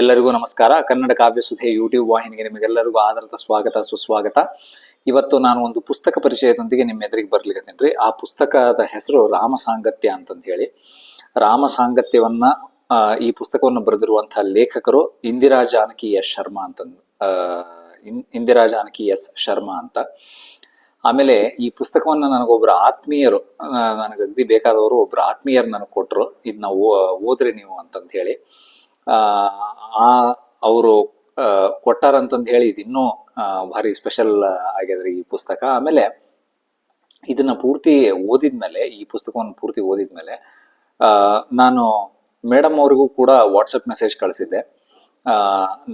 ಎಲ್ಲರಿಗೂ ನಮಸ್ಕಾರ. ಕನ್ನಡ ಕಾವ್ಯ ಸುಧೆ ಯೂಟ್ಯೂಬ್ ವಾಹಿನಿಗೆ ನಿಮಗೆಲ್ಲರಿಗೂ ಆಧಾರದ ಸ್ವಾಗತ, ಸುಸ್ವಾಗತ. ಇವತ್ತು ನಾನು ಒಂದು ಪುಸ್ತಕ ಪರಿಚಯದೊಂದಿಗೆ ನಿಮ್ಮ ಎದುರಿಗೆ ಬರ್ಲಿಕ್ಕೆ ಆ ಪುಸ್ತಕದ ಹೆಸರು ರಾಮ ಸಾಂಗತ್ಯ ಅಂತಂದು ಹೇಳಿ. ರಾಮ ಸಾಂಗತ್ಯವನ್ನ ಈ ಪುಸ್ತಕವನ್ನು ಬರೆದಿರುವಂತಹ ಲೇಖಕರು ಇಂದಿರಾ ಜಾನಕಿ ಎಸ್ ಶರ್ಮಾ ಅಂತಂದು. ಇಂದಿರಾ ಜಾನಕಿ ಎಸ್ ಶರ್ಮಾ ಅಂತ. ಆಮೇಲೆ ಈ ಪುಸ್ತಕವನ್ನ ನನಗೊಬ್ರು ಆತ್ಮೀಯರು ನನಗೆ ಅಗ್ದಿ ಬೇಕಾದವರು ಒಬ್ರು ಆತ್ಮೀಯರು ನನಗೆ ಕೊಟ್ಟರು ಇದನ್ನ ಓದ್ರಿ ನೀವು ಅಂತಂದು ಹೇಳಿ. ಆ ಅವರು ಕೊಟ್ಟಾರಂತಂದು ಹೇಳಿ ಇದು ಇನ್ನೂ ಭಾರಿ ಸ್ಪೆಷಲ್ ಆಗ್ಯದ್ರಿ ಈ ಪುಸ್ತಕ. ಆಮೇಲೆ ಇದನ್ನ ಪೂರ್ತಿ ಓದಿದ್ಮೇಲೆ, ಈ ಪುಸ್ತಕವನ್ನು ಪೂರ್ತಿ ಓದಿದ್ಮೇಲೆ ನಾನು ಮೇಡಮ್ ಅವ್ರಿಗೂ ಕೂಡ ವಾಟ್ಸಪ್ ಮೆಸೇಜ್ ಕಳಿಸಿದ್ದೆ.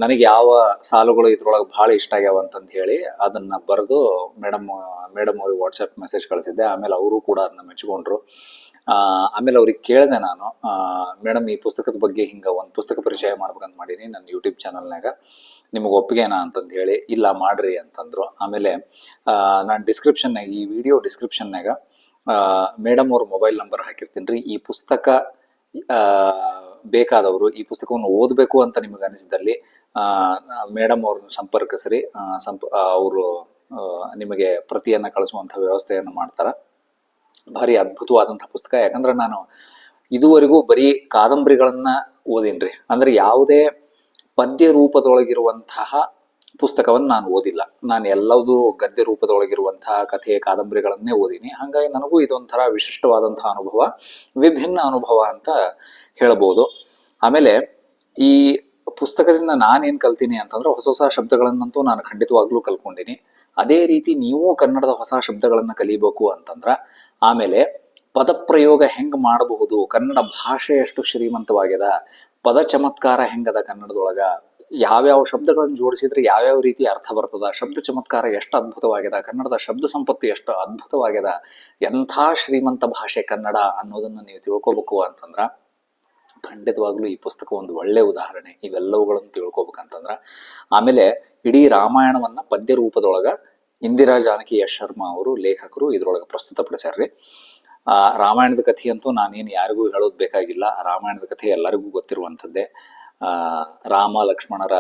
ನನಗೆ ಯಾವ ಸಾಲುಗಳು ಇದ್ರೊಳಗೆ ಭಾಳ ಇಷ್ಟ ಆಗ್ಯಾವ ಅಂತಂದು ಹೇಳಿ ಅದನ್ನ ಬರೆದು ಮೇಡಮ್ ಮೇಡಮ್ ಅವ್ರಿಗೆ ವಾಟ್ಸಪ್ ಮೆಸೇಜ್ ಕಳಿಸಿದ್ದೆ. ಆಮೇಲೆ ಅವರು ಕೂಡ ಅದನ್ನ ಮೆಚ್ಕೊಂಡ್ರು. ಆಮೇಲೆ ಅವ್ರಿಗೆ ಕೇಳಿದೆ ನಾನು ಮೇಡಮ್, ಈ ಪುಸ್ತಕದ ಬಗ್ಗೆ ಹಿಂಗೆ ಒಂದು ಪುಸ್ತಕ ಪರಿಚಯ ಮಾಡ್ಬೇಕಂತ ಮಾಡೀನಿ ನನ್ನ ಯೂಟ್ಯೂಬ್ ಚಾನಲ್ನಾಗ ನಿಮಗೆ ಒಪ್ಪಿಗೆನಾ ಅಂತಂದು ಹೇಳಿ, ಇಲ್ಲ, ಮಾಡ್ರಿ ಅಂತಂದ್ರು. ಆಮೇಲೆ ನಾನು ಡಿಸ್ಕ್ರಿಪ್ಷನ್ನಾಗ ಈ ವಿಡಿಯೋ ಡಿಸ್ಕ್ರಿಪ್ಷನ್ನಾಗ ಮೇಡಮ್ ಅವ್ರ ಮೊಬೈಲ್ ನಂಬರ್ ಹಾಕಿರ್ತೀನಿ ರೀ ಈ ಪುಸ್ತಕ ಬೇಕಾದವರು ಈ ಪುಸ್ತಕವನ್ನು ಓದಬೇಕು ಅಂತ ನಿಮಗೆ ಅನಿಸಿದಲ್ಲಿ ಮೇಡಮ್ ಅವ್ರನ್ನ ಸಂಪರ್ಕಿಸ್ರಿ. ಸಂಪ ಅವರು ನಿಮಗೆ ಪ್ರತಿಯನ್ನು ಕಳಿಸುವಂಥ ವ್ಯವಸ್ಥೆಯನ್ನು ಮಾಡ್ತಾರೆ. ಭಾರಿ ಅದ್ಭುತವಾದಂಥ ಪುಸ್ತಕ. ಯಾಕಂದ್ರೆ ನಾನು ಇದುವರೆಗೂ ಬರೀ ಕಾದಂಬರಿಗಳನ್ನ ಓದಿನ್ರಿ. ಅಂದ್ರೆ ಯಾವುದೇ ಪದ್ಯ ರೂಪದೊಳಗಿರುವಂತಹ ಪುಸ್ತಕವನ್ನು ನಾನು ಓದಿಲ್ಲ. ನಾನು ಎಲ್ಲದೂ ಗದ್ಯ ರೂಪದೊಳಗಿರುವಂತಹ ಕಥೆ ಕಾದಂಬರಿಗಳನ್ನೇ ಓದಿನಿ. ಹಾಗಾಗಿ ನನಗೂ ಇದೊಂಥರ ವಿಶಿಷ್ಟವಾದಂತಹ ಅನುಭವ, ವಿಭಿನ್ನ ಅನುಭವ ಅಂತ ಹೇಳ್ಬೋದು. ಆಮೇಲೆ ಈ ಪುಸ್ತಕದಿಂದ ನಾನೇನು ಕಲ್ತೀನಿ ಅಂತಂದ್ರೆ ಹೊಸ ಹೊಸ ಶಬ್ದಗಳನ್ನಂತೂ ನಾನು ಖಂಡಿತವಾಗ್ಲೂ ಕಲ್ಕೊಂಡಿನಿ ಅದೇ ರೀತಿ ನೀವು ಕನ್ನಡದ ಹೊಸ ಶಬ್ದಗಳನ್ನ ಕಲಿಬೇಕು ಅಂತಂದ್ರ, ಆಮೇಲೆ ಪದಪ್ರಯೋಗ ಹೆಂಗ್ ಮಾಡಬಹುದು, ಕನ್ನಡ ಭಾಷೆ ಎಷ್ಟು ಶ್ರೀಮಂತವಾಗ್ಯದ, ಪದ ಚಮತ್ಕಾರ ಹೆಂಗದ ಕನ್ನಡದೊಳಗ, ಯಾವ್ಯಾವ ಶಬ್ದಗಳನ್ನು ಜೋಡಿಸಿದ್ರೆ ಯಾವ್ಯಾವ ರೀತಿ ಅರ್ಥ ಬರ್ತದ, ಶಬ್ದ ಚಮತ್ಕಾರ ಎಷ್ಟು ಅದ್ಭುತವಾಗ್ಯದ, ಕನ್ನಡದ ಶಬ್ದ ಸಂಪತ್ತಿ ಎಷ್ಟು ಅದ್ಭುತವಾಗ್ಯದ, ಎಂಥ ಶ್ರೀಮಂತ ಭಾಷೆ ಕನ್ನಡ ಅನ್ನೋದನ್ನ ನೀವು ತಿಳ್ಕೊಬೇಕು ಅಂತಂದ್ರ, ಖಂಡಿತವಾಗ್ಲೂ ಈ ಪುಸ್ತಕ ಒಂದು ಒಳ್ಳೆ ಉದಾಹರಣೆ. ಇವೆಲ್ಲವುಗಳನ್ನು ತಿಳ್ಕೊಬೇಕಂತಂದ್ರ, ಆಮೇಲೆ ಇಡೀ ರಾಮಾಯಣವನ್ನ ಪದ್ಯ ರೂಪದೊಳಗ ಇಂದಿರಾ ಜಾನಕಿ ಯಶ್ ಶರ್ಮಾ ಅವರು ಲೇಖಕರು ಇದ್ರೊಳಗೆ ಪ್ರಸ್ತುತಪಡಿಸ್ಯಾರ್ರಿ ಆ, ರಾಮಾಯಣದ ಕಥೆಯಂತೂ ನಾನೇನು ಯಾರಿಗೂ ಹೇಳೋದು ಬೇಕಾಗಿಲ್ಲ. ರಾಮಾಯಣದ ಕಥೆ ಎಲ್ಲರಿಗೂ ಗೊತ್ತಿರುವಂಥದ್ದೇ. ಆ, ರಾಮ ಲಕ್ಷ್ಮಣರ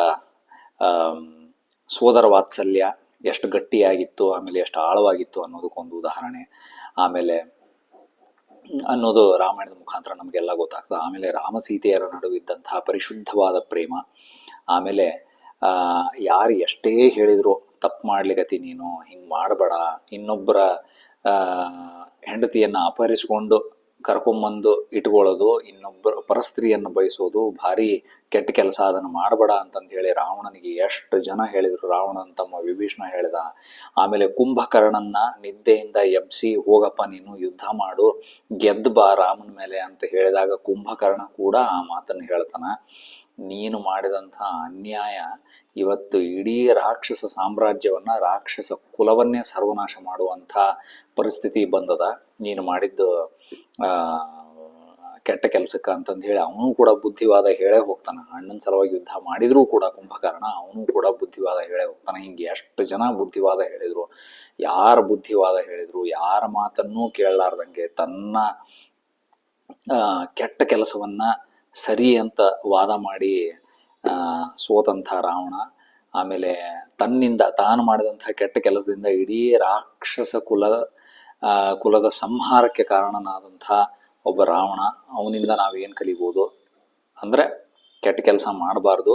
ಸೋದರ ವಾತ್ಸಲ್ಯ ಎಷ್ಟು ಗಟ್ಟಿಯಾಗಿತ್ತು, ಆಮೇಲೆ ಎಷ್ಟು ಆಳವಾಗಿತ್ತು ಅನ್ನೋದಕ್ಕೊಂದು ಉದಾಹರಣೆ. ಆಮೇಲೆ, ಅನ್ನೋದು ರಾಮಾಯಣದ ಮುಖಾಂತರ ನಮಗೆಲ್ಲ ಗೊತ್ತಾಗ್ತದೆ. ಆಮೇಲೆ ರಾಮ ಸೀತೆಯರ ನಡುವಿದ್ದಂತಹ ಪರಿಶುದ್ಧವಾದ ಪ್ರೇಮ. ಆಮೇಲೆ ಯಾರು ಎಷ್ಟೇ ಹೇಳಿದ್ರು ತಪ್ಪು ಮಾಡ್ಲಿಕ್ಕತಿ ನೀನು, ಹಿಂಗೆ ಮಾಡಬೇಡ. ಇನ್ನೊಬ್ಬರ ಹೆಂಡತಿಯನ್ನು ಅಪಹರಿಸಿಕೊಂಡು ಕರ್ಕೊಂಬಂದು ಇಟ್ಕೊಳ್ಳೋದು ಇನ್ನೊಬ್ಬರ ಪರಸ್ತ್ರೀಯನ್ನು ಬಯಸೋದು ಭಾರಿ ಕೆಟ್ಟ ಕೆಲಸ ಅದನ್ನು ಮಾಡಬೇಡ ಅಂತಂದು ಹೇಳಿ ರಾವಣನಿಗೆ ಎಷ್ಟು ಜನ ಹೇಳಿದರು. ರಾವಣನ್ ತಮ್ಮ ವಿಭೀಷಣ ಹೇಳಿದ, ಆಮೇಲೆ ಕುಂಭಕರ್ಣನ್ನ ನಿದ್ದೆಯಿಂದ ಎಬ್ಸಿ ಹೋಗಪ್ಪ ನೀನು, ಯುದ್ಧ ಮಾಡು, ಗೆದ್ದು ಬಾ ರಾಮನ ಮೇಲೆ ಅಂತ ಹೇಳಿದಾಗ ಕುಂಭಕರ್ಣ ಕೂಡ ಆ ಮಾತನ್ನು ಹೇಳ್ತಾನ. ನೀನು ಮಾಡಿದಂಥ ಅನ್ಯಾಯ ಇವತ್ತು ಇಡೀ ರಾಕ್ಷಸ ಸಾಮ್ರಾಜ್ಯವನ್ನು ರಾಕ್ಷಸ ಕುಲವನ್ನೇ ಸರ್ವನಾಶ ಮಾಡುವಂಥ ಪರಿಸ್ಥಿತಿ ಬಂದದ. ನೀನು ಮಾಡಿದ್ದು ಕೆಟ್ಟ ಕೆಲಸಕ್ಕೆ ಅಂತಂದು ಹೇಳಿ ಅವನು ಕೂಡ ಬುದ್ಧಿವಾದ ಹೇಳೇ ಹೋಗ್ತಾನೆ. ಅಣ್ಣನ ಸಲುವಾಗಿ ಯುದ್ಧ ಮಾಡಿದರೂ ಕೂಡ ಕುಂಭಕರ್ಣ ಅವನು ಕೂಡ ಬುದ್ಧಿವಾದ ಹೇಳೇ ಹೋಗ್ತಾನೆ. ಹಿಂಗೆ ಎಷ್ಟು ಜನ ಬುದ್ಧಿವಾದ ಹೇಳಿದರು, ಯಾರ ಬುದ್ಧಿವಾದ ಹೇಳಿದರು, ಯಾರ ಮಾತನ್ನೂ ಕೇಳಲಾರ್ದಂಗೆ ತನ್ನ ಕೆಟ್ಟ ಕೆಲಸವನ್ನ ಸರಿ ಅಂತ ವಾದ ಮಾಡಿ ಸೋತಂಥ ರಾವಣ, ಆಮೇಲೆ ತನ್ನಿಂದ ತಾನು ಮಾಡಿದಂಥ ಕೆಟ್ಟ ಕೆಲಸದಿಂದ ಇಡೀ ರಾಕ್ಷಸ ಕುಲ ಕುಲದ ಸಂಹಾರಕ್ಕೆ ಕಾರಣನಾದಂಥ ಒಬ್ಬ ರಾವಣ, ಅವನಿಂದ ನಾವೇನು ಕಲಿಬೋದು? ಅಂದರೆ ಕೆಟ್ಟ ಕೆಲಸ ಮಾಡಬಾರ್ದು.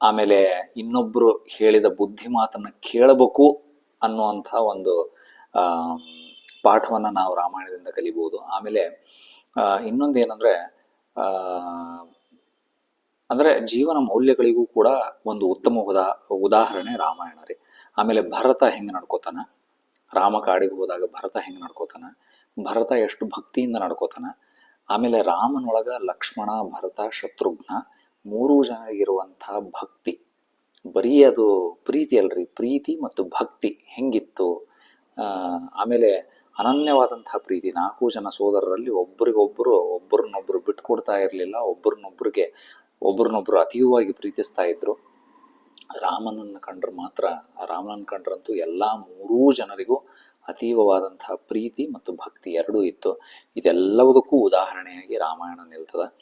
ಆಮೇಲೆ ಇನ್ನೊಬ್ಬರು ಹೇಳಿದ ಬುದ್ಧಿ ಮಾತನ್ನು ಕೇಳಬೇಕು ಅನ್ನುವಂಥ ಒಂದು ಪಾಠವನ್ನು ನಾವು ರಾಮಾಯಣದಿಂದ ಕಲಿಬೋದು. ಆಮೇಲೆ ಇನ್ನೊಂದು ಏನಂದ್ರೆ ಅಂದರೆ ಜೀವನ ಮೌಲ್ಯಗಳಿಗೂ ಕೂಡ ಒಂದು ಉತ್ತಮ ಉದಾ, ಉದಾಹರಣೆ ರಾಮಾಯಣ ರೀ. ಆಮೇಲೆ ಭರತ ಹೆಂಗೆ ನಡ್ಕೋತಾನ? ರಾಮ ಕಾಡಿಗೆ ಹೋದಾಗ ಭರತ ಹೆಂಗೆ ನಡ್ಕೋತಾನ? ಭರತ ಎಷ್ಟು ಭಕ್ತಿಯಿಂದ ನಡ್ಕೋತಾನ? ಆಮೇಲೆ ರಾಮನೊಳಗ ಲಕ್ಷ್ಮಣ, ಭರತ, ಶತ್ರುಘ್ನ ಮೂರೂ ಜನರಿಗಿರುವಂತಹ ಭಕ್ತಿ. ಬರೀ ಅದು ಪ್ರೀತಿ ಅಲ್ರಿ. ಪ್ರೀತಿ ಮತ್ತು ಭಕ್ತಿ ಹೆಂಗಿತ್ತು? ಆಮೇಲೆ ಅನನ್ಯವಾದಂತಹ ಪ್ರೀತಿ. ನಾಲ್ಕು ಜನ ಸೋದರರಲ್ಲಿ ಒಬ್ಬರಿಗೊಬ್ಬರು ಒಬ್ಬರನ್ನೊಬ್ಬರು ಬಿಟ್ಕೊಡ್ತಾ ಇರಲಿಲ್ಲ ಒಬ್ಬರನ್ನೊಬ್ಬರಿಗೆ ಒಬ್ಬರನ್ನೊಬ್ಬರು ಅತೀವವಾಗಿ ಪ್ರೀತಿಸ್ತಾ ಇದ್ರು. ರಾಮನನ್ನು ಕಂಡ್ರೆ ಮಾತ್ರ, ರಾಮನನ್ನು ಕಂಡ್ರಂತೂ ಎಲ್ಲ ಮೂರೂ ಜನರಿಗೂ ಅತೀವವಾದಂತಹ ಪ್ರೀತಿ ಮತ್ತು ಭಕ್ತಿ ಎರಡೂ ಇತ್ತು. ಇದೆಲ್ಲವುದಕ್ಕೂ ಉದಾಹರಣೆಯಾಗಿ ರಾಮಾಯಣ ನಿಲ್ತದ.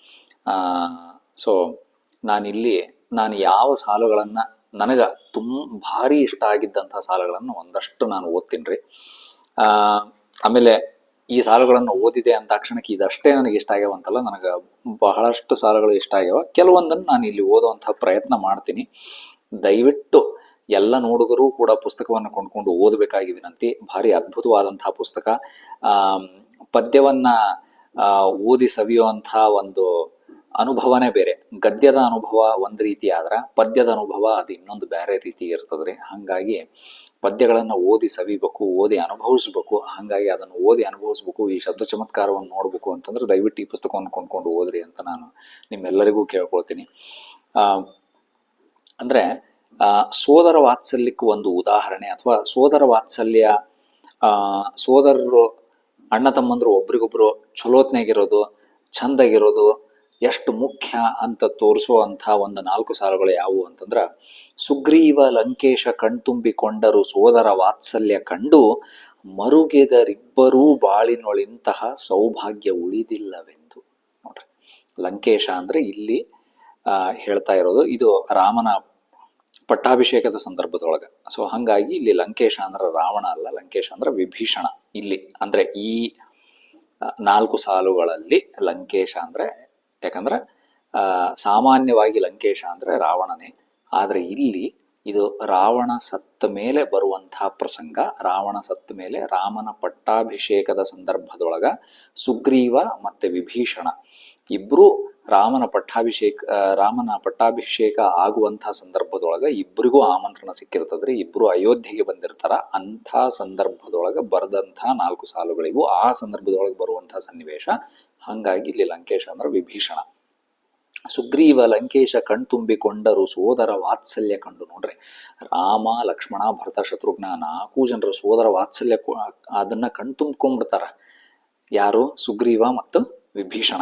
ಸೊ, ನಾನಿಲ್ಲಿ, ನಾನು ಯಾವ ಸಾಲುಗಳನ್ನು, ನನಗೆ ತುಂಬ ಭಾರಿ ಇಷ್ಟ ಆಗಿದ್ದಂಥ ಸಾಲುಗಳನ್ನು ಒಂದಷ್ಟು ನಾನು ಓದ್ತೀನಿ ರೀ. ಆಮೇಲೆ ಈ ಸಾಲುಗಳನ್ನು ಓದಿದೆ ಅಂದ ತಕ್ಷಣಕ್ಕೆ ಇದಷ್ಟೇ ನನಗೆ ಇಷ್ಟ ಆಗ್ಯಾವಂತಲ್ಲ, ನನಗೆ ಬಹಳಷ್ಟು ಸಾಲುಗಳು ಇಷ್ಟ ಆಗ್ಯಾವ. ಕೆಲವೊಂದನ್ನು ನಾನು ಇಲ್ಲಿ ಓದುವಂತಹ ಪ್ರಯತ್ನ ಮಾಡ್ತೀನಿ. ದಯವಿಟ್ಟು ಎಲ್ಲ ನೋಡುಗರು ಕೂಡ ಪುಸ್ತಕವನ್ನು ಕೊಂಡ್ಕೊಂಡು ಓದಬೇಕಾಗಿ ವಿನಂತಿ. ಭಾರಿ ಅದ್ಭುತವಾದಂತಹ ಪುಸ್ತಕ. ಪದ್ಯವನ್ನ ಓದಿ ಸವಿಯುವಂತಹ ಒಂದು ಅನುಭವನೇ ಬೇರೆ. ಗದ್ಯದ ಅನುಭವ ಒಂದು ರೀತಿ ಆದ್ರೆ ಪದ್ಯದ ಅನುಭವ ಅದು ಇನ್ನೊಂದು ಬೇರೆ ರೀತಿ ಇರ್ತದ್ರಿ. ಹಾಗಾಗಿ ಪದ್ಯಗಳನ್ನು ಓದಿ ಸವಿಬೇಕು, ಓದಿ ಅನುಭವಿಸ್ಬೇಕು, ಹಾಗಾಗಿ ಅದನ್ನು ಓದಿ ಅನುಭವಿಸ್ಬೇಕು, ಈ ಶಬ್ದ ಚಮತ್ಕಾರವನ್ನು ನೋಡ್ಬೇಕು ಅಂತಂದ್ರೆ ದಯವಿಟ್ಟು ಈ ಪುಸ್ತಕವನ್ನು ಕೊಂಡ್ಕೊಂಡು ಓದ್ರಿ ಅಂತ ನಾನು ನಿಮ್ಮೆಲ್ಲರಿಗೂ ಕೇಳ್ಕೊಳ್ತೀನಿ. ಅಂದ್ರೆ ಸೋದರ ವಾತ್ಸಲ್ಯಕ್ಕೆ ಒಂದು ಉದಾಹರಣೆ ಅಥವಾ ಸೋದರ ವಾತ್ಸಲ್ಯ ಸೋದರರು ಅಣ್ಣ ತಮ್ಮಂದ್ರು ಒಬ್ರಿಗೊಬ್ರು ಚಲೋತ್ನಾಗಿರೋದು ಚಂದಾಗಿರೋದು ಎಷ್ಟು ಮುಖ್ಯ ಅಂತ ತೋರಿಸುವಂಥ ಒಂದು ನಾಲ್ಕು ಸಾಲುಗಳು ಯಾವುವು ಅಂತಂದ್ರ, ಸುಗ್ರೀವ ಲಂಕೇಶ ಕಣ್ತುಂಬಿಕೊಂಡರು ಸೋದರ ವಾತ್ಸಲ್ಯ ಕಂಡು ಮರುಗೆದರಿಬ್ಬರೂ ಬಾಳಿನೊಳಿಂತಹ ಸೌಭಾಗ್ಯ ಉಳಿದಿಲ್ಲವೆಂದು. ನೋಡ್ರಿ, ಲಂಕೇಶ ಅಂದ್ರೆ ಇಲ್ಲಿ ಹೇಳ್ತಾ ಇರೋದು ಇದು ರಾಮನ ಪಟ್ಟಾಭಿಷೇಕದ ಸಂದರ್ಭದೊಳಗೆ. ಸೊ ಹಂಗಾಗಿ ಇಲ್ಲಿ ಲಂಕೇಶ ಅಂದ್ರೆ ರಾವಣ ಅಲ್ಲ, ಲಂಕೇಶ ಅಂದ್ರೆ ವಿಭೀಷಣ. ಇಲ್ಲಿ ಅಂದ್ರೆ ಈ ನಾಲ್ಕು ಸಾಲುಗಳಲ್ಲಿ ಲಂಕೇಶ ಅಂದ್ರೆ ಯಾಕಂದ್ರೆ ಸಾಮಾನ್ಯವಾಗಿ ಲಂಕೇಶ ಅಂದ್ರೆ ರಾವಣನೇ. ಆದ್ರೆ ಇಲ್ಲಿ ಇದು ರಾವಣ ಸತ್ತ ಮೇಲೆ ಬರುವಂತಹ ಪ್ರಸಂಗ, ರಾವಣ ಸತ್ತ ಮೇಲೆ ರಾಮನ ಪಟ್ಟಾಭಿಷೇಕದ ಸಂದರ್ಭದೊಳಗ ಸುಗ್ರೀವ ಮತ್ತೆ ವಿಭೀಷಣ ಇಬ್ರು ರಾಮನ ಪಟ್ಟಾಭಿಷೇಕ ರಾಮನ ಪಟ್ಟಾಭಿಷೇಕ ಆಗುವಂತಹ ಸಂದರ್ಭದೊಳಗ ಇಬ್ಬರಿಗೂ ಆಮಂತ್ರಣ ಸಿಕ್ಕಿರ್ತದ್ರಿ, ಇಬ್ರು ಅಯೋಧ್ಯೆಗೆ ಬಂದಿರ್ತಾರ, ಅಂಥ ಸಂದರ್ಭದೊಳಗ ಬರೆದಂಥ ನಾಲ್ಕು ಸಾಲುಗಳಿಗೂ ಆ ಸಂದರ್ಭದೊಳಗೆ ಬರುವಂತಹ ಸನ್ನಿವೇಶ. ಹಂಗಾಗಿ ಇಲ್ಲಿ ಲಂಕೇಶ ಅಂದ್ರೆ ವಿಭೀಷಣ. ಸುಗ್ರೀವ, ಲಂಕೇಶ ಕಣ್ತುಂಬಿಕೊಂಡರು, ಸೋದರ ವಾತ್ಸಲ್ಯ ಕಂಡು ನೋಡ್ರಿ. ರಾಮ, ಲಕ್ಷ್ಮಣ, ಭರತ, ಶತ್ರುಘ್ನ ನಾಲ್ಕು ಜನರು ಸೋದರ ವಾತ್ಸಲ್ಯ ಅದನ್ನ ಕಣ್ತುಂಬ್ಕೊಂಡ್ಬಿಡ್ತಾರ. ಯಾರು? ಸುಗ್ರೀವ ಮತ್ತು ವಿಭೀಷಣ.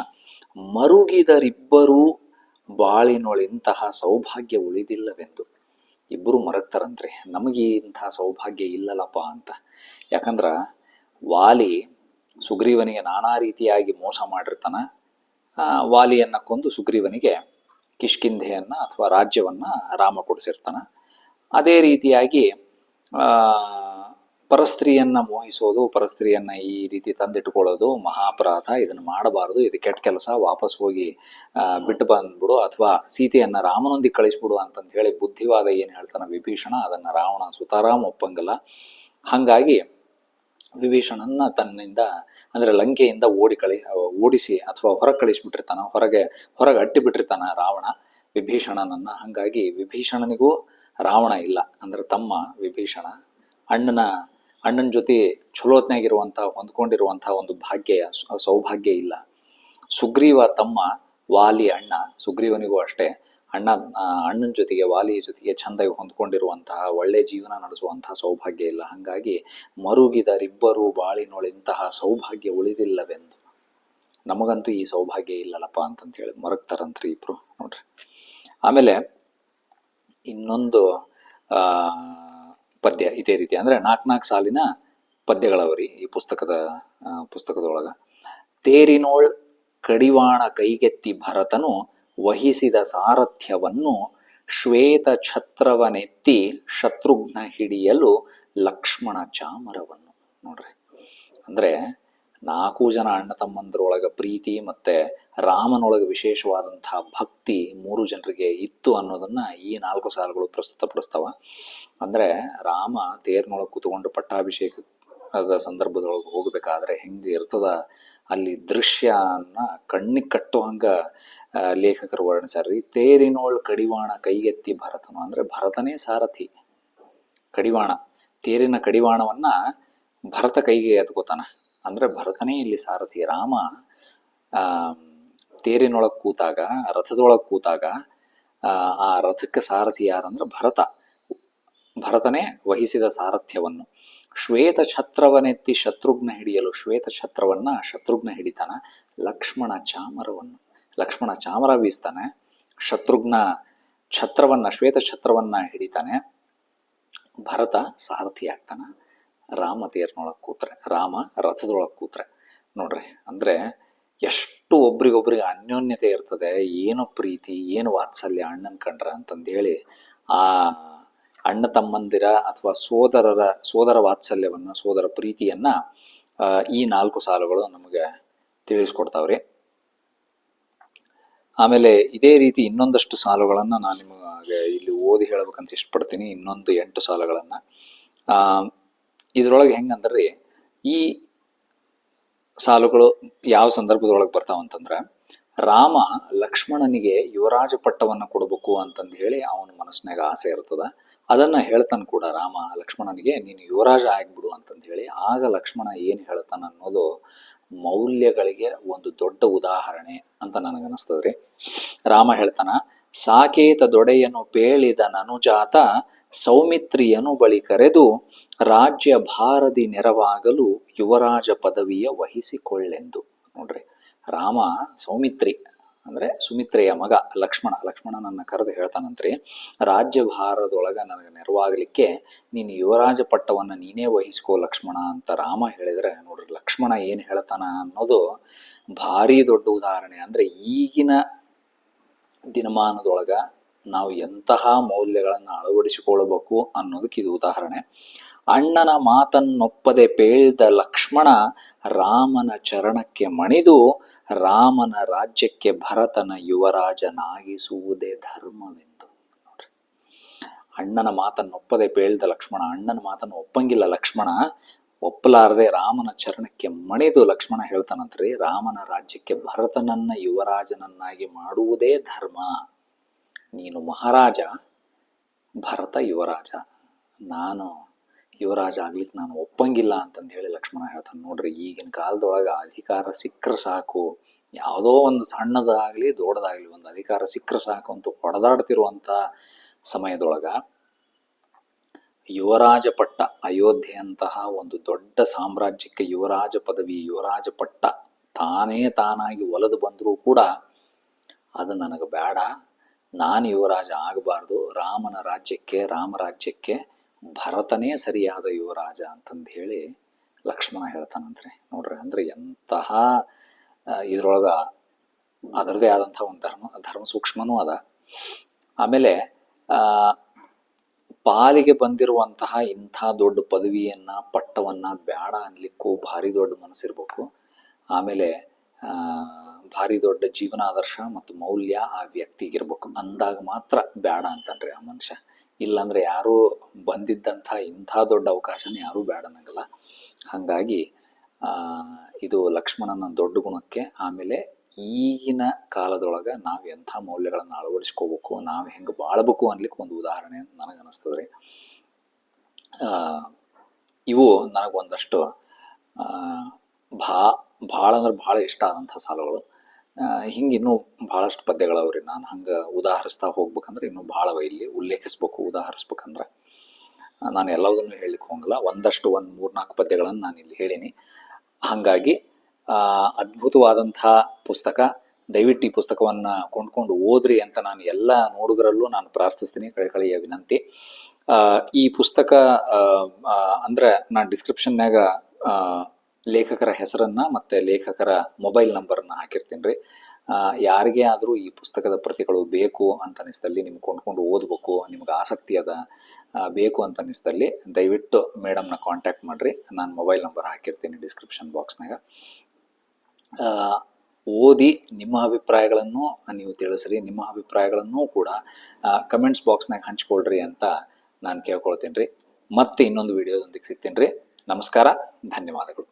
ಮರುಗಿದರಿಬ್ಬರೂ ಬಾಳಿನೊಳಿಂತಹ ಸೌಭಾಗ್ಯ ಉಳಿದಿಲ್ಲವೆಂದು. ಇಬ್ಬರು ಮರಗ್ತಾರಂತ್ರಿ ನಮಗೆ ಇಂತಹ ಸೌಭಾಗ್ಯ ಇಲ್ಲಲಪ್ಪ ಅಂತ. ಯಾಕಂದ್ರ, ವಾಲಿ ಸುಗ್ರೀವನಿಗೆ ನಾನಾ ರೀತಿಯಾಗಿ ಮೋಸ ಮಾಡಿರ್ತಾನ ವಾಲಿಯನ್ನು ಕೊಂದು ಸುಗ್ರೀವನಿಗೆ ಕಿಷ್ಕಿಂಧೆಯನ್ನು ಅಥವಾ ರಾಜ್ಯವನ್ನು ರಾಮ ಕೊಡಿಸಿರ್ತಾನ. ಅದೇ ರೀತಿಯಾಗಿ ಪರಸ್ತ್ರೀಯನ್ನ ಮೋಹಿಸೋದು, ಪರಸ್ತ್ರೀಯನ್ನ ಈ ರೀತಿ ತಂದಿಟ್ಕೊಳ್ಳೋದು, ಮಹಾಪರಾಧ, ಇದನ್ನು ಮಾಡಬಾರದು, ಇದು ಕೆಟ್ಟ ಕೆಲಸ, ವಾಪಸ್ ಹೋಗಿ ಬಿಟ್ಟು ಬಂದ್ಬಿಡು, ಅಥವಾ ಸೀತೆಯನ್ನು ರಾಮನೊಂದಿಗೆ ಕಳಿಸ್ಬಿಡು ಅಂತಂದು ಹೇಳಿ ಬುದ್ಧಿವಾದ ಏನು ಹೇಳ್ತಾನೆ ವಿಭೀಷಣ, ಅದನ್ನು ರಾವಣ ಸುತಾರಾಮ್ ಒಪ್ಪಂಗಲ್ಲ. ಹಂಗಾಗಿ ವಿಭೀಷಣನ್ನ ತನ್ನಿಂದ, ಅಂದ್ರೆ ಲಂಕೆಯಿಂದ ಓಡಿ ಕಳಿ, ಓಡಿಸಿ ಅಥವಾ ಹೊರಗೆ ಕಳಿಸ್ಬಿಟ್ಟಿರ್ತಾನ, ಹೊರಗೆ ಹೊರಗೆ ಅಟ್ಟಿ ಬಿಟ್ಟಿರ್ತಾನ ರಾವಣ ವಿಭೀಷಣನನ್ನ ಹಂಗಾಗಿ ವಿಭೀಷಣನಿಗೂ ರಾವಣ ಇಲ್ಲ. ಅಂದ್ರೆ ತಮ್ಮ ವಿಭೀಷಣ. ಅಣ್ಣನ ಅಣ್ಣನ ಜೊತೆ ಚಲೋತ್ನಾಗಿರುವಂತಹ ಹೊಂದ್ಕೊಂಡಿರುವಂಥ ಒಂದು ಭಾಗ್ಯ, ಸೌಭಾಗ್ಯ ಇಲ್ಲ. ಸುಗ್ರೀವ ತಮ್ಮ ವಾಲಿ ಅಣ್ಣ. ಸುಗ್ರೀವನಿಗೂ ಅಷ್ಟೇ. ಅಣ್ಣ ಅಣ್ಣನ ಜೊತೆಗೆ, ವಾಲಿಯ ಜೊತೆಗೆ ಚಂದಾಗಿ ಹೊಂದ್ಕೊಂಡಿರುವಂತಹ, ಒಳ್ಳೆ ಜೀವನ ನಡೆಸುವಂತಹ ಸೌಭಾಗ್ಯ ಇಲ್ಲ. ಹಂಗಾಗಿ ಮರುಗಿದರಿಬ್ಬರು ಬಾಳಿನೊಳಿಂತಹ ಸೌಭಾಗ್ಯ ಉಳಿದಿಲ್ಲವೆಂದು. ನಮಗಂತೂ ಈ ಸೌಭಾಗ್ಯ ಇಲ್ಲಲ್ಲಪ್ಪ ಅಂತಂತ ಹೇಳಿ ಮರಗ್ತಾರಂತ್ರಿ ಇಬ್ರು ನೋಡ್ರಿ. ಆಮೇಲೆ ಇನ್ನೊಂದು ಪದ್ಯ ಇದೇ ರೀತಿ ಅಂದ್ರೆ ನಾಲ್ಕು ನಾಲ್ಕು ಸಾಲಿನ ಪದ್ಯಗಳವರಿ ಈ ಪುಸ್ತಕದ ಪುಸ್ತಕದೊಳಗ. ತೇರಿನೋಳ್ ಕಡಿವಾಣ ಕೈಗೆತ್ತಿ ಭರತನು ವಹಿಸಿದ ಸಾರಥ್ಯವನ್ನು ಶ್ವೇತ ಛತ್ರವನೆತ್ತಿ ಶತ್ರುಘ್ನ ಹಿಡಿಯಲು ಲಕ್ಷ್ಮಣ ಚಾಮರವನ್ನು. ನೋಡ್ರಿ. ಅಂದ್ರೆ ನಾಲ್ಕು ಜನ ಅಣ್ಣ ತಮ್ಮಂದ್ರೊಳಗ ಪ್ರೀತಿ ಮತ್ತೆ ರಾಮನೊಳಗೆ ವಿಶೇಷವಾದಂತಹ ಭಕ್ತಿ ಮೂರು ಜನರಿಗೆ ಇತ್ತು ಅನ್ನೋದನ್ನ ಈ ನಾಲ್ಕು ಸಾಲುಗಳು ಪ್ರಸ್ತುತಪಡಿಸ್ತಾವ. ಅಂದ್ರೆ ರಾಮ ತೇರ್ನೊಳಗೆ ಕೂತ್ಕೊಂಡು ಪಟ್ಟಾಭಿಷೇಕದ ಸಂದರ್ಭದೊಳಗೆ ಹೋಗ್ಬೇಕಾದ್ರೆ ಹೆಂಗೆ ಇರ್ತದ, ಅಲ್ಲಿ ದೃಶ್ಯನ ಕಣ್ಣಿಗೆ ಕಟ್ಟುವಂಗ ಲೇಖಕರು ವರ್ಣಿಸ್ಯಾರ್ರಿ ತೇರಿನೋಳ್ ಕಡಿವಾಣ ಕೈಗೆತ್ತಿ ಭರತನು ಅಂದ್ರೆ ಭರತನೇ ಸಾರಥಿ. ಕಡಿವಾಣ, ತೇರಿನ ಕಡಿವಾಣವನ್ನ ಭರತ ಕೈಗೆ ಎತ್ಕೋತಾನ. ಅಂದ್ರೆ ಭರತನೇ ಇಲ್ಲಿ ಸಾರಥಿ. ರಾಮ ತೇರಿನೊಳಗ್ ಕೂತಾಗ, ರಥದೊಳಗ್ ಕೂತಾಗ, ಆ ರಥಕ್ಕೆ ಸಾರಥಿ ಯಾರಂದ್ರೆ ಭರತ. ಭರತನೇ ವಹಿಸಿದ ಸಾರಥ್ಯವನ್ನು. ಶ್ವೇತ ಛತ್ರವನೆತ್ತಿ ಶತ್ರುಘ್ನ ಹಿಡಿಯಲು, ಶ್ವೇತ ಛತ್ರವನ್ನ ಶತ್ರುಘ್ನ ಹಿಡಿತಾನ ಲಕ್ಷ್ಮಣ ಚಾಮರವನ್ನು. ಲಕ್ಷ್ಮಣ ಚಾಮರ ಬೀಸ್ತಾನೆ. ಶತ್ರುಘ್ನ ಛತ್ರವನ್ನ, ಶ್ವೇತ ಛತ್ರವನ್ನ ಹಿಡಿತಾನೆ. ಭರತ ಸಾರಥಿ ಆಗ್ತಾನ. ರಾಮ ತೇರ್ನೊಳಗೆ ಕೂತ್ರೆ, ರಾಮ ರಥದೊಳಗೆ ಕೂತ್ರೆ. ನೋಡ್ರಿ, ಅಂದ್ರೆ ಎಷ್ಟು ಒಬ್ರಿಗೊಬ್ರಿಗೆ ಅನ್ಯೋನ್ಯತೆ ಇರ್ತದೆ. ಏನು ಪ್ರೀತಿ, ಏನು ವಾತ್ಸಲ್ಯ ಅಣ್ಣನ ಕಂಡ್ರ ಅಂತಂದೇಳಿ ಆ ಅಣ್ಣ ತಮ್ಮಂದಿರ ಅಥವಾ ಸೋದರರ, ಸೋದರ ವಾತ್ಸಲ್ಯವನ್ನ, ಸೋದರ ಪ್ರೀತಿಯನ್ನ ಈ ನಾಲ್ಕು ಸಾಲುಗಳು ನಮಗೆ ತಿಳಿಸ್ಕೊಡ್ತಾವ್ರಿ. ಆಮೇಲೆ ಇದೇ ರೀತಿ ಇನ್ನೊಂದಷ್ಟು ಸಾಲುಗಳನ್ನ ನಾನು ನಿಮಗೆ ಇಲ್ಲಿ ಓದಿ ಹೇಳ್ಬೇಕಂತ ಇಷ್ಟಪಡ್ತೀನಿ, ಇನ್ನೊಂದು ಎಂಟು ಸಾಲುಗಳನ್ನ. ಆ, ಇದ್ರೊಳಗೆ ಹೆಂಗಂದ್ರಿ ಈ ಸಾಲುಗಳು ಯಾವ ಸಂದರ್ಭದೊಳಗೆ ಬರ್ತಾವ ಅಂತಂದ್ರ, ರಾಮ ಲಕ್ಷ್ಮಣನಿಗೆ ಯುವರಾಜ ಪಟ್ಟವನ್ನ ಕೊಡಬೇಕು ಅಂತಂದು ಹೇಳಿ ಅವನ ಮನಸ್ಸಿನಾಗ ಆಸೆ ಇರ್ತದ. ಅದನ್ನ ಹೇಳ್ತಾನ ಕೂಡ ರಾಮ ಲಕ್ಷ್ಮಣನಿಗೆ, ನೀನು ಯುವರಾಜ ಆಗ್ಬಿಡು ಅಂತಂದು ಹೇಳಿ ಆಗ ಲಕ್ಷ್ಮಣ ಏನ್ ಹೇಳ್ತಾನ ಅನ್ನೋದು ಮೌಲ್ಯಗಳಿಗೆ ಒಂದು ದೊಡ್ಡ ಉದಾಹರಣೆ ಅಂತ ನನಗನ್ನಿಸ್ತದ್ರಿ. ರಾಮ ಹೇಳ್ತಾನ, ಸಾಕೇತ ದೊಡೆಯನ್ನು ಪೇಳಿದ ನನುಜಾತ, ಸೌಮಿತ್ರಿಯನು ಬಳಿ ಕರೆದು, ರಾಜ್ಯ ಭಾರದಿ ನೆರವಾಗಲು ಯುವರಾಜ ಪದವಿಯ ವಹಿಸಿಕೊಳ್ಳೆಂದು. ನೋಡ್ರಿ, ರಾಮ ಸೌಮಿತ್ರಿ ಅಂದ್ರೆ ಸುಮಿತ್ರೆಯ ಮಗ ಲಕ್ಷ್ಮಣ. ಲಕ್ಷ್ಮಣನನ್ನ ಕರೆದು ಹೇಳ್ತಾನಂತ್ರಿ ರಾಜ್ಯಭಾರದೊಳಗ ನನಗೆ ನೆರವಾಗಲಿಕ್ಕೆ ನೀನು ಯುವರಾಜ ಪಟ್ಟವನ್ನ ನೀನೇ ವಹಿಸ್ಕೋ ಲಕ್ಷ್ಮಣ ಅಂತ ರಾಮ ಹೇಳಿದ್ರೆ, ನೋಡ್ರಿ ಲಕ್ಷ್ಮಣ ಏನ್ ಹೇಳ್ತಾನ ಅನ್ನೋದು ಭಾರಿ ದೊಡ್ಡ ಉದಾಹರಣೆ. ಅಂದ್ರೆ ಈಗಿನ ದಿನಮಾನದೊಳಗ ನಾವು ಎಂತಹ ಮೌಲ್ಯಗಳನ್ನ ಅಳವಡಿಸಿಕೊಳ್ಳಬೇಕು ಅನ್ನೋದಕ್ಕೆ ಇದು ಉದಾಹರಣೆ. ಅಣ್ಣನ ಮಾತನ್ನೊಪ್ಪದೆ ಪೇಳ್ದ ಲಕ್ಷ್ಮಣ ರಾಮನ ಚರಣಕ್ಕೆ ಮಣಿದು ರಾಮನ ರಾಜ್ಯಕ್ಕೆ ಭರತನ ಯುವರಾಜನಾಗಿಸುವುದೇ ಧರ್ಮವೆಂದು. ನೋಡ್ರಿ. ಅಣ್ಣನ ಮಾತನ್ನೊಪ್ಪದೆ ಬೇಳ್ದ ಲಕ್ಷ್ಮಣ, ಅಣ್ಣನ ಮಾತನ್ನು ಒಪ್ಪಂಗಿಲ್ಲ ಲಕ್ಷ್ಮಣ, ಒಪ್ಪಲಾರದೆ ರಾಮನ ಚರಣಕ್ಕೆ ಮಣಿದು ಲಕ್ಷ್ಮಣ ಹೇಳ್ತಾನಂತ್ರಿ, ರಾಮನ ರಾಜ್ಯಕ್ಕೆ ಭರತನನ್ನ ಯುವರಾಜನನ್ನಾಗಿ ಮಾಡುವುದೇ ಧರ್ಮ. ನೀನು ಮಹಾರಾಜ, ಭರತ ಯುವರಾಜ, ನಾನು ಯುವರಾಜ ಆಗ್ಲಿಕ್ಕೆ ನಾನು ಒಪ್ಪಂಗಿಲ್ಲ ಅಂತಂದು ಹೇಳಿ ಲಕ್ಷ್ಮಣ ಹೇಳ್ತಾನೆ. ನೋಡ್ರಿ, ಈಗಿನ ಕಾಲದೊಳಗೆ ಅಧಿಕಾರ ಸಿಕ್ಕರೆ ಸಾಕು. ಯಾವುದೋ ಒಂದು ಸಣ್ಣದಾಗಲಿ ದೊಡ್ಡದಾಗಲಿ ಒಂದು ಅಧಿಕಾರ ಸಿಕ್ಕರೆ ಸಾಕು ಅಂತ ಹೊಡೆದಾಡ್ತಿರುವಂಥ ಸಮಯದೊಳಗ ಯುವರಾಜ ಪಟ್ಟ ಅಯೋಧ್ಯೆಯಂತಹ ಒಂದು ದೊಡ್ಡ ಸಾಮ್ರಾಜ್ಯಕ್ಕೆ ಯುವರಾಜ ಪದವಿ, ಯುವರಾಜ ಪಟ್ಟ ತಾನೇ ತಾನಾಗಿ ಒಲದು ಬಂದರೂ ಕೂಡ ಅದು ನನಗೆ ಬೇಡ. ನಾನು ಯುವರಾಜ ಆಗಬಾರ್ದು. ರಾಮನ ರಾಜ್ಯಕ್ಕೆ ರಾಮರಾಜ್ಯಕ್ಕೆ ಭರತನೇ ಸರಿಯಾದ ಯುವರಾಜ ಅಂತಂದು ಹೇಳಿ ಲಕ್ಷ್ಮಣ ಹೇಳ್ತಾನಂತ್ರಿ. ನೋಡ್ರಿ, ಅಂದ್ರೆ ಎಂತಹ ಇದ್ರೊಳಗ ಅದರದೇ ಆದಂತಹ ಒಂದು ಧರ್ಮ ಧರ್ಮ ಸೂಕ್ಷ್ಮನೂ ಅದ. ಆಮೇಲೆ ಪಾಲಿಗೆ ಬಂದಿರುವಂತಹ ಇಂಥ ದೊಡ್ಡ ಪದವಿಯನ್ನ, ಪಟ್ಟವನ್ನ ಬೇಡ ಅನ್ಲಿಕ್ಕೂ ಭಾರಿ ದೊಡ್ಡ ಮನಸ್ಸಿರ್ಬೇಕು. ಆಮೇಲೆ ಭಾರಿ ದೊಡ್ಡ ಜೀವನಾದರ್ಶ ಮತ್ತು ಮೌಲ್ಯ ಆ ವ್ಯಕ್ತಿಗಿರ್ಬೇಕು. ಅಂದಾಗ ಮಾತ್ರ ಬೇಡ ಅಂತನ್ರಿ ಆ ಮನುಷ್ಯ. ಇಲ್ಲಾಂದ್ರೆ ಯಾರೂ ಬಂದಿದ್ದಂಥ ಇಂಥ ದೊಡ್ಡ ಅವಕಾಶನ ಯಾರೂ ಬೇಡ ಅನ್ನಂಗಲ್ಲ ಹಾಗಾಗಿ ಇದು ಲಕ್ಷ್ಮಣನ ದೊಡ್ಡ ಗುಣಕ್ಕೆ ಆಮೇಲೆ ಈಗಿನ ಕಾಲದೊಳಗೆ ನಾವು ಎಂಥ ಮೌಲ್ಯಗಳನ್ನ ಅಳವಡಿಸ್ಕೋಬೇಕು, ನಾವು ಹೆಂಗೆ ಬಾಳ್ಬೇಕು ಅನ್ಲಿಕ್ಕೆ ಒಂದು ಉದಾಹರಣೆ ಅಂತ ನನಗೆ ಅನಿಸ್ತದ್ರಿ ಇವು ನನಗೊಂದಷ್ಟು ಭಾ ಭಾಳ ಅಂದ್ರೆ ಭಾಳ ಇಷ್ಟ ಆದಂಥ ಸಾಲುಗಳು. ಹಿಂಗೆ ಇನ್ನೂ ಭಾಳಷ್ಟು ಪದ್ಯಗಳವ್ರಿ. ನಾನು ಹಂಗೆ ಉದಾಹರಿಸ್ತಾ ಹೋಗ್ಬೇಕಂದ್ರೆ ಇನ್ನೂ ಭಾಳವ ಇಲ್ಲಿ ಉಲ್ಲೇಖಿಸ್ಬೇಕು, ಉದಾಹರಿಸ್ಬೇಕಂದ್ರೆ. ನಾನು ಎಲ್ಲದನ್ನು ಹೇಳಲಿಕ್ಕೆ ಹೋಗಲ್ಲ. ಒಂದಷ್ಟು ಒಂದು ಮೂರ್ನಾಲ್ಕು ಪದ್ಯಗಳನ್ನು ನಾನು ಇಲ್ಲಿ ಹೇಳೀನಿ. ಹಾಗಾಗಿ ಅದ್ಭುತವಾದಂಥ ಪುಸ್ತಕ, ದಯವಿಟ್ಟು ಈ ಪುಸ್ತಕವನ್ನ ಕೊಂಡ್ಕೊಂಡು ಓದ್ರಿ ಅಂತ ನಾನು ಎಲ್ಲ ನೋಡುಗರಲ್ಲೂ ನಾನು ಪ್ರಾರ್ಥಿಸ್ತೀನಿ. ಕಳಕಳಿಯ ವಿನಂತಿ. ಈ ಪುಸ್ತಕ ಅಂದ್ರೆ ನಾನು ಡಿಸ್ಕ್ರಿಪ್ಷನ್ಯಾಗ ಲೇಖಕರ ಹೆಸರನ್ನ ಮತ್ತೆ ಲೇಖಕರ ಮೊಬೈಲ್ ನಂಬರನ್ನು ಹಾಕಿರ್ತೀನಿ ರೀ. ಯಾರಿಗೆ ಆದರೂ ಈ ಪುಸ್ತಕದ ಪ್ರತಿಗಳು ಬೇಕು ಅಂತ ಅನಿಸ್ತಲ್ಲಿ ನಿಮ್ಗೆ ಕೊಂಡ್ಕೊಂಡು ಓದ್ಬೇಕು, ನಿಮ್ಗೆ ಆಸಕ್ತಿ ಅದ ಬೇಕು ಅಂತ ಅನಿಸ್ತಲ್ಲಿ ದಯವಿಟ್ಟು ಮೇಡಮ್ನ ಕಾಂಟ್ಯಾಕ್ಟ್ ಮಾಡ್ರಿ. ನಾನು ಮೊಬೈಲ್ ನಂಬರ್ ಹಾಕಿರ್ತೀನಿ ಡಿಸ್ಕ್ರಿಪ್ಷನ್ ಬಾಕ್ಸ್ನಾಗ ಓದಿ ನಿಮ್ಮ ಅಭಿಪ್ರಾಯಗಳನ್ನು ನೀವು ತಿಳಿಸ್ರಿ, ನಿಮ್ಮ ಅಭಿಪ್ರಾಯಗಳನ್ನು ಕೂಡ ಕಮೆಂಟ್ಸ್ ಬಾಕ್ಸ್ನಾಗ ಹಂಚ್ಕೊಳ್ರಿ ಅಂತ ನಾನು ಕೇಳ್ಕೊಳ್ತೀನಿ ರೀ. ಮತ್ತೆ ಇನ್ನೊಂದು ವಿಡಿಯೋದೊಂದಿಗೆ ಸಿಗ್ತೀನಿ ರೀ. ನಮಸ್ಕಾರ, ಧನ್ಯವಾದಗಳು.